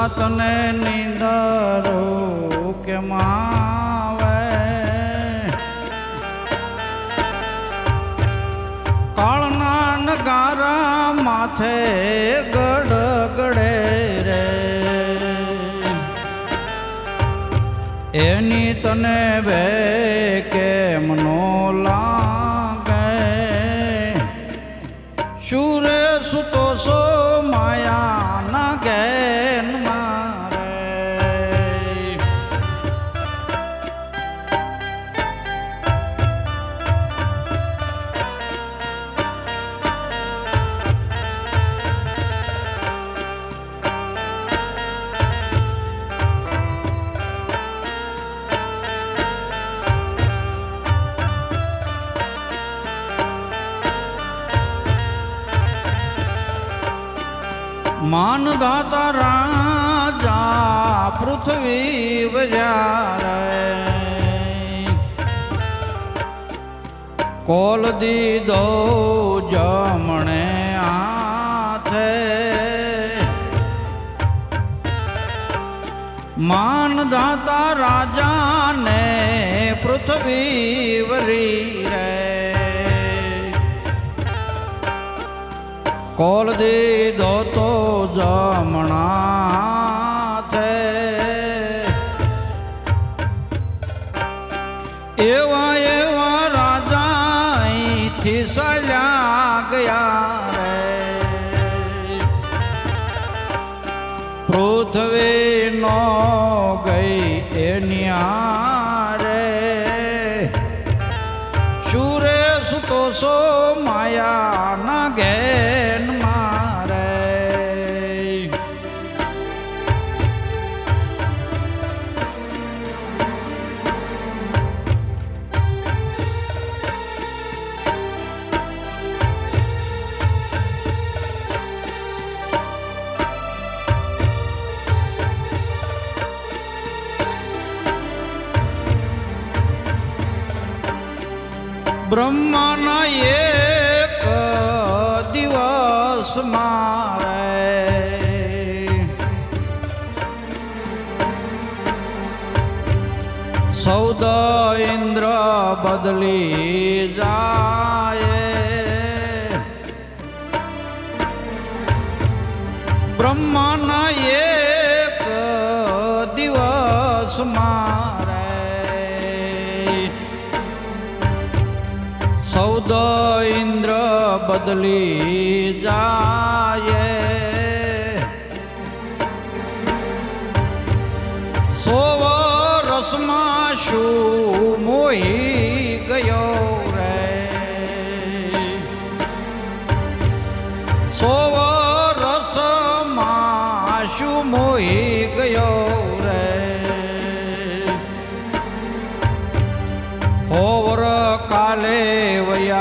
સુતા તને નીંદરો કે માવે કાળના નગારા માથે ગડગડે રે. એની તને બે કેમ માનદાતા રાજા પૃથ્વી બજાર કોલ દીધો જમણે હાથે. માનદાતા રાજાને પૃથ્વી વરી રે. કોલ દીધો તો જમણા છે એવા એવા રાજા અહીંથી સલ્યા ગયા રે. પૃથ્વી નો ગઈ એની રે શુરે સુતો સો માયા ના ગેન બ્રહ્માના એક દિવસ મારે. સૌદ ઇન્દ્ર બદલી જાય. બ્રહ્માના એક દિવસ મારે. સૌદ ઇન્દ્ર બદલી જાય. સોવ રસમાં શું મોહી ગયો રે? સોવ રસમાં શું મોહી ગયો રે?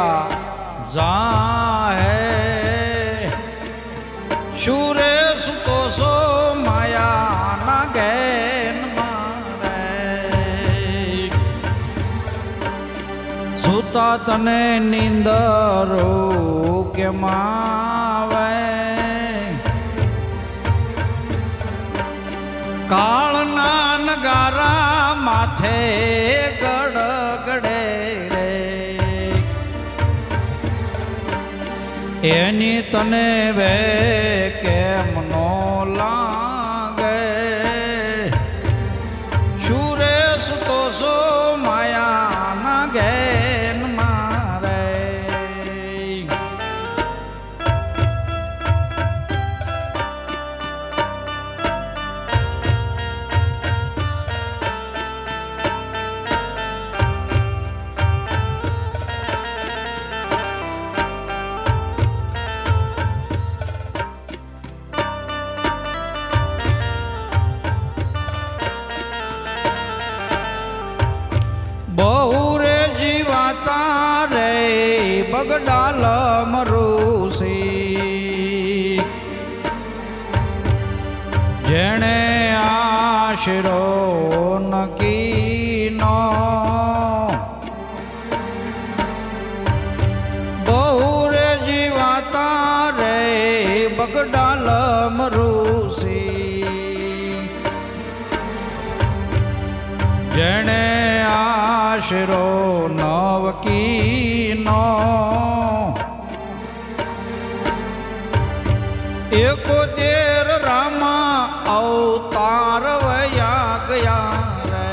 વયા જા હે શુરે સુતો સો માયા ના ગેન મારે. સુતા તને નીંદરો કે માવે કાળના નગારા માથે એની તને વે કેમ નો લાગે બહુ રે જીવાતા રે બગડાલ મરુસી. જેણે આશરો નકીનો બહુ રે જીવાતા રે બગડાલ મરુસી. આશરો નવકીનો એકોતેર રામા અવતાર વયા ગયા રે.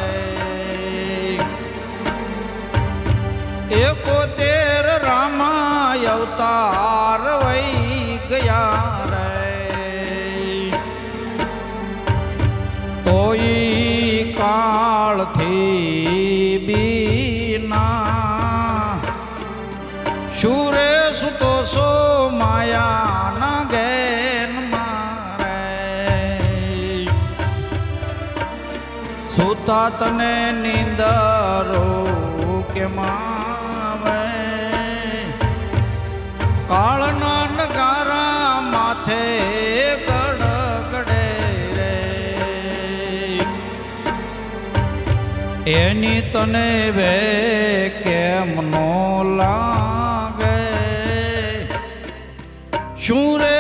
એકોતેર રામા અવતાર વઈ ગયા રે. તોઈ કાળથી બીના શુરે સુતો સો માયાના ગેન મારે. સુતા તને નિંદરો કે માવે એની તને વે કેમ નો લાગે? શું રે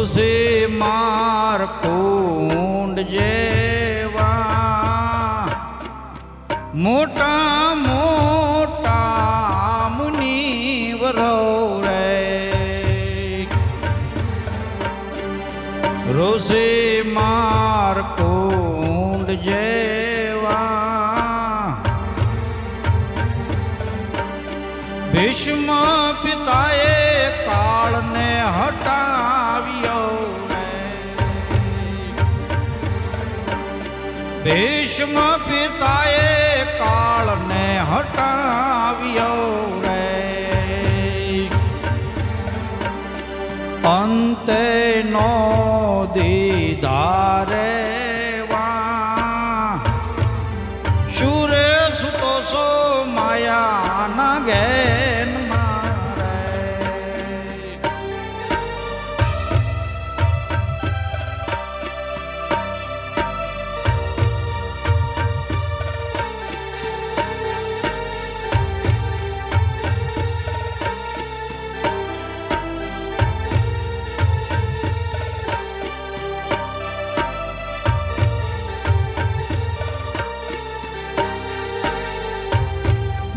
ઋષિ માર કુંડ જેવા. મોટા મોટા મુનિવરો રે ઋષિ માર કુંડ જેવા. ભીષ્મ ભીષ્મ પિતાએ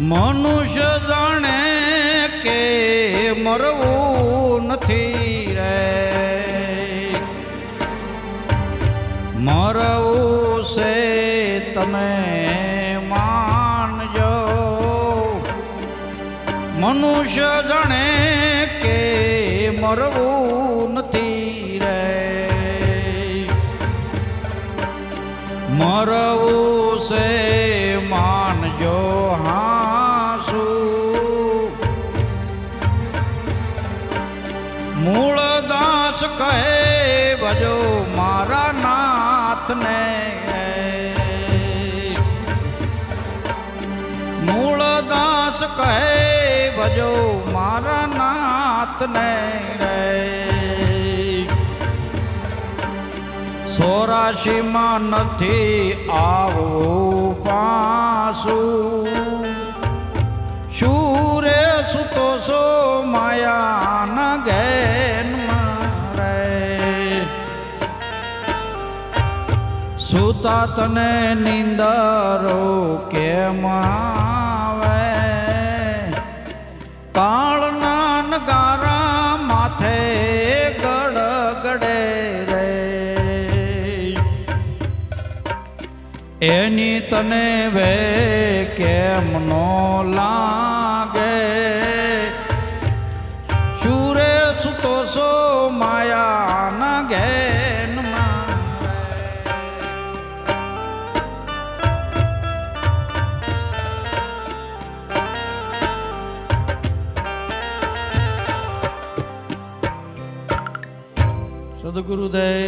મનુષ્ય જાણે કે મરવું નથી રે. મરવું છે તમે માનજો. મનુષ્ય જાણે કે મરવું નથી રે. મરવું છે મૂળ દાસ કહે ભજો મારા નાથને. મૂળ દાસ કહે ભજો મારા નાથને. રે સોરાશીમાં નથી આવું પાસું. સુતો સો માયાના ઘેન મારે. સુતા તને નિંદરો કેમ આવે? કાળના નગારા માથે ગડગડે રે. એની તને વે કેમ નો લાગે गुरुदय